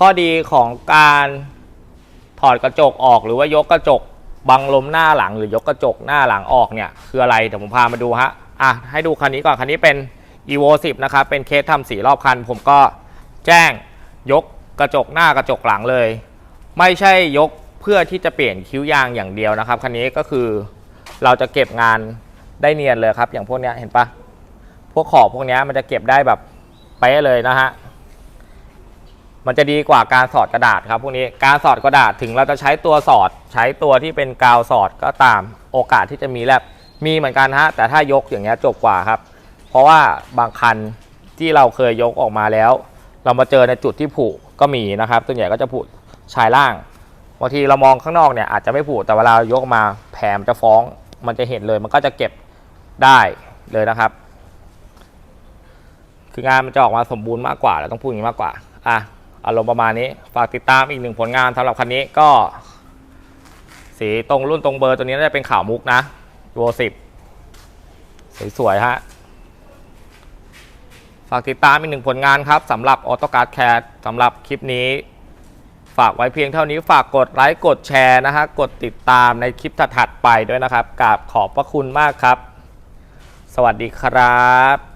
ข้อดีของการถอดกระจกออกหรือว่ายกกระจกบังลมหน้าหลังหรือยกกระจกหน้าหลังออกเนี่ยคืออะไรเดี๋ยวผมพามาดูฮะอะให้ดูคันนี้ก่อนคันนี้เป็น evo 10นะครับเป็นเคสทำสีรอบคัน ผมก็แจ้งยกกระจกหน้ากระจกหลังเลย ไม่ใช่ยกเพื่อที่จะเปลี่ยนคิ้วยางอย่างเดียวนะครับคันนี้ก็คือเราจะเก็บงานได้เนียนเลยครับ อย่างพวกเนี้ยเห็นปะพวกขอบพวกเนี้ยมันจะเก็บได้แบบไปะเลยนะฮะ มันจะดีกว่าการสอดกระดาษครับพวกนี้การสอดกระดาษถึงเราจะใช้ตัวสอด ใช้ตัวที่เป็นกาวสอดก็ตามโอกาสที่จะมีแลบมีเหมือนกันฮะแต่ถ้ายกอย่างเงี้ยจบกว่าครับ เพราะว่าบางคันที่เราเคยยกออกมาแล้ว เรามาเจอในจุดที่ผุก็มีนะครับส่วนใหญ่ก็จะผุชายล่างบางทีเรามองข้างนอกเนี่ยอาจจะไม่ผุแต่เวลายกมาแผลมนจะฟ้อง มันจะเห็นเลยมันก็จะเก็บได้เลยนะครับ คืองานมันจะออกมาสมบูรณ์มากกว่าเราต้องพูดอย่างนี้มากกว่าอะ อารมณ์ประมาณนี้ ฝากติดตามอีกหนึ่งผลงานสำหรับคันนี้ก็ สีตรงรุ่นตรงเบอร์ตัวนี้น่าจะเป็นขาวมุกนะโวสิบสวยๆฮะ ฝากติดตามอีกหนึ่งผลงานครับสำหรับ AutoCAD CAD สำหรับคลิปนี้ ฝากไว้เพียงเท่านี้ฝากกดไลค์กดแชร์นะฮะ กดติดตามในคลิปถัดๆไปด้วยนะครับกราบขอบพระคุณมากครับ สวัสดีครับ